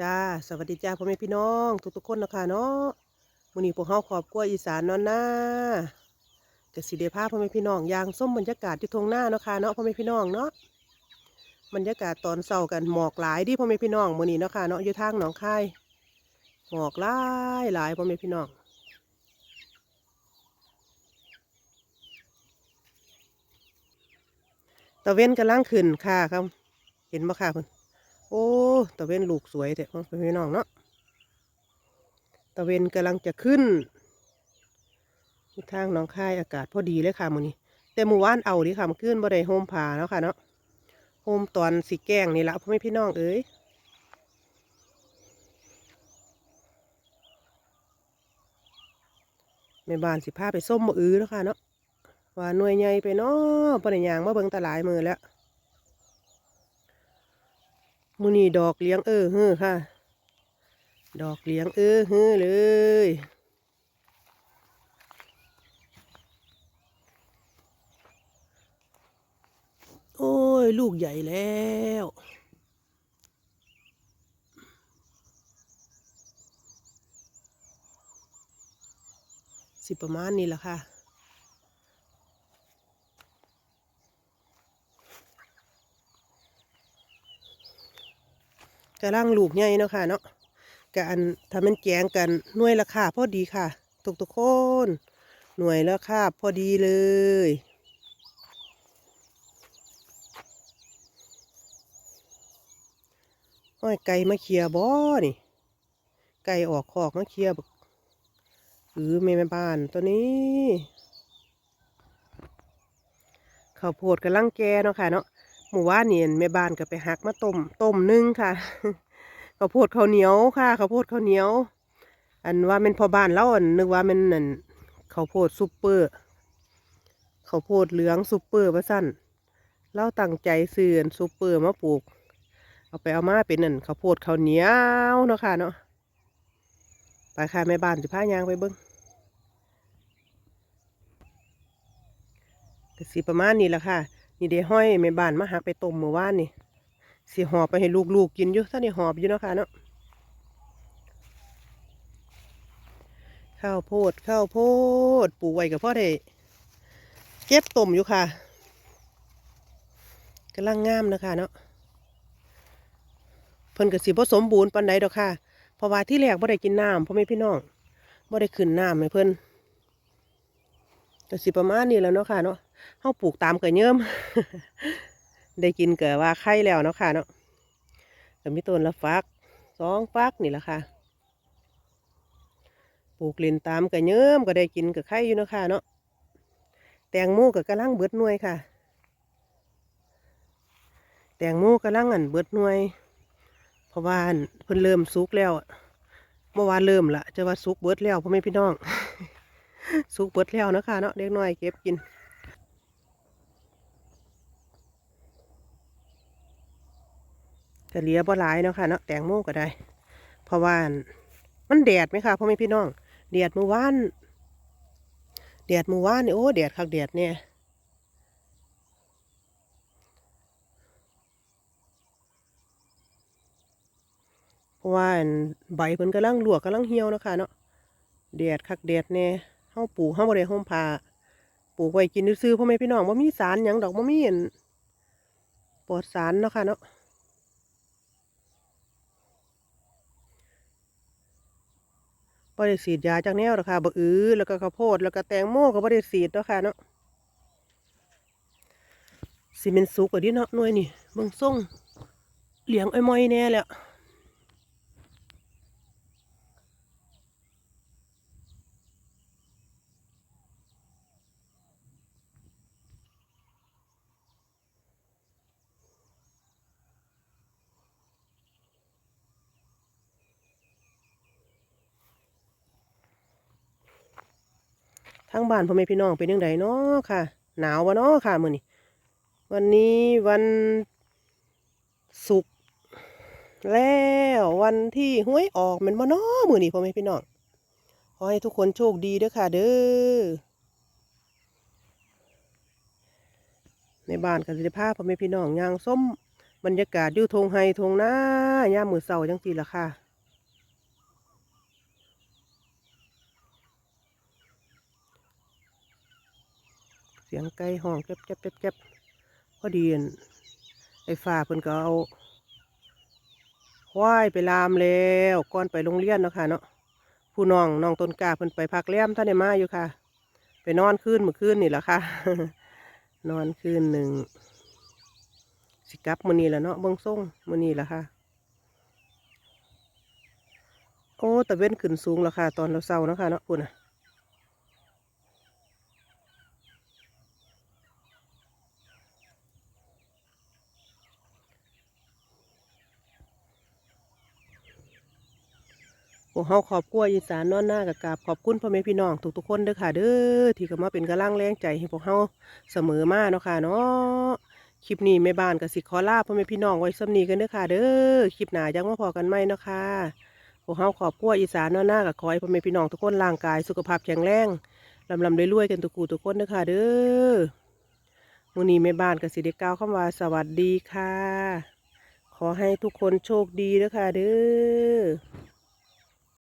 จ้า สวัสดีจ้าพ่อแม่พี่น้อง ทุกๆคนนะคะเนาะมื้อนี้พวกเฮาครอบครัวอีสานนอนหน้ากสิเดพาพ่อแม่พี่น้องยางส้มบรรยากาศที่ทงหน้าเนาะค่ะเนาะพ่อแม่พี่น้องเนาะบรรยากาศตอนเช้ากันหมอกหลายที่พ่อแม่พี่น้องมื้อนี้เนาะค่ะเนาะอยู่ทางหนองคายหมอกหลายหลายพ่อแม่พี่น้องตะเว้นกำลังขึ้นค่ะครับ เห็นบ่ค่ะเพิ่น โอ้ตะเวนลูกสวยแต่พ่อพี่น้องเนาะตะเวนกำลังจะขึ้นทิศทางน้องค่ายอากาศพอดีเลยค่ะมื้อนี้ แต่เมื่อวานเอาดิค่ะมันขึ้นบ่ได้โฮมผาแล้วค่ะเนาะโฮมตอนสีแก้งนี่ละพ่อแม่พี่น้องเอ้ยแม่บ้านสิพาไปส้มมืออื้อแล้วค่ะเนาะว่าหน่วยใหญ่ไปเนาะปริยางมาเบิ่งตาหลายมือแล้ว มูนี่ดอกเลี้ยงเออเฮ้อค่ะ ดอกเลี้ยงเออเฮ้อเลยโอ้ย ลูกใหญ่แล้ว สิประมาณนี้แหละค่ะ กำลังลูกใหญ่เนาะค่ะเนาะการทำมันแจงกันหน่วยราคาพอดีค่ะทุกทุกคนหน่วยราคาพอดีเลยห้อยไก่มาเคียบ่นี่ ไก่ออกคอกมาเคียบักหรือแม่แม่บ้านตัวนี้ข้าวโพดกำลังแก่เนาะค่ะเนาะ หมู่ว่านนี่แม่บ้านก็ไปหักมาต้มต้มนึ่งค่ะข้าวโพดข้าวเหนียวค่ะข้าวโพดข้าวเหนียว อันว่าเป็นพอบ้านเราอันนึกว่ามันนั่นข้าวโพดซุปเปอร์ข้าวโพดเหลืองซุปเปอร์ว่าสั้นเราตั้งใจซื้อซุปเปอร์มาปลูก เอาไปเอามาเป็นนั่นข้าวโพดข้าวเหนียวเนาะค่ะเนาะไปค่ะแม่บ้านสิพายางไปเบิ้งก็สิประมาณนี้แหละค่ะ นี่เดี๋ยวห้อยแม่บ้านมาหักไปต้มเมื่อวานนี่สิหอบไปให้ลูกๆกินอยู่ถ้าได้หอบอยู่เนาะค่ะเนาะข้าวโพดข้าวโพดปลูกไว้กับพ่อได้เก็บต้มอยู่ค่ะกำลังงามนะคะเนาะเพิ่นก็สิบ่สมบูรณ์ปานใดดอกค่ะเพราะว่าที่แรกบ่ได้กินน้ำพ่อแม่พี่น้องบ่ได้ขึ้นน้ำให้เพิ่น ก็สิประมาณนี้แล้วเนาะค่ะเนาะเฮาปลูกตามกิดเยิ่มได้กินเกิดว่าไข่แล้วเนาะค่ะเนาะก็มีต้นละฟักสองฟักนี่แหละค่ะ ปลูกเล่นตามกิดเยิ่มก็ได้กินกับไข่อยู่เนาะค่ะเนาะแตงโมก็กำลังเบิดหน่วยค่ะ แตงโมกำลังอันเบิดหน่วย เพราะว่าเพิ่นเริ่มสุกแล้วเมื่อวานเริ่มละจะว่าสุกเบิดแล้วพ่อแม่พี่น้อง สุกเบิดแล้วนะคะเนาะเด็กน้อยเก็บกินก็เหลียบ่หลายเนาะค่ะเนาะแตงโมก็ได้ เพราะว่ามันแดดไหมคะพ่อแม่พี่น้องแดดเมื่อวานแดดเมื่อวานนี่โอ้แดดคักแดดเนี่ยเพราะว่าใบเพิ่นกำลังลวกกำลังเหี่ยวนะคะเนาะแดดคักแดดเนี่ยาปลูกเฮาบ่ได้ห่มผ้าปลูกไว้กินซื่อพ่อแม่พี่น้องบ่มีสารหยังดอกบ่มีอันปลอดสารเนาะค่ะเนาะบริสีดยาจากแนวหรอกค่ะบะอื้อแล้วก็ข้าวโพดแล้วก็แตงโมก็บริสีดเนาะค่ะเนาะซีเมนต์สุกกว่าดิเนาะหน่วยนี่เบิ่งส่งเหลียงไอ้มอยแน่แล้ว ทางบ้านพ่อแม่พี่น้องเป็นยังไงเนาะค่ะ หนาววะเนาะค่ะมื้อนี้วันนี้วันศุกร์แล้ววันที่หวยออกมันบ่เนาะมื้อนี้พ่อแม่พี่น้องขอให้ทุกคนโชคดีเด้อค่ะ เด้อในบ้านก็สิได้พพ่อแม่พี่น้องย่างส้มบรรยากาศอยู่ทงไฮทงหน้าย่ามมือเสาจังสีละค่ะ สียงไก่ห้องแจ๊บแจ๊บแจ๊บแจ๊บพอดีอั่นไอ้ฟ้าเพิ่นก็เอาควายไปลามแล้วก่อนไปโรงเรียนเนาะค่ะเนาะผู้น้องน้องต้นกาเพิ่นไปพักแรมท่านได้มาอยู่ค่ะ ไปนอนคืนเมื่อคืนนี่แหละค่ะ นอนคืนหนึ่งสิกับมือนี้แหละเนาะเบิ่งส่งมือนี้แหละค่ะโอ้แต่เว้นขึ้นสูงแล้วค่ะ ตอนเราเศร้าเนาะค่ะเนาะคุณน่ะ พวกเฮาขอบครัวอีสานนอนหน้ากับกาบขอบคุณพ่อแม่พี่น้องทุกๆคนเด้อค่ะ เด้อที่ก็มาเป็นกำลังแรงใจให้พวกเฮาเสมอมาเนาะค่ะเนาะคลิปนี้แม่บ้านก็สิขอลาพ่อแม่พี่น้องไว้สำนีกันเด้อค่ะ เด้อคลิปหน้ายังมาพอกันไหมเนาะค่ะพวกเฮาขอบครัวอีสานนอนหน้ากับขอให้พ่อแม่พี่น้องทุกคนร่างกายสุขภาพแข็งแรงลำลำรวยๆกันทุกคู่ทุกคนเด้อค่ะเด้อมื้อนี้แม่บ้านก็สิได้กล่าวคำว่าสวัสดีค่ะ ขอให้ทุกคนโชคดีเด้อค่ะ เด้อ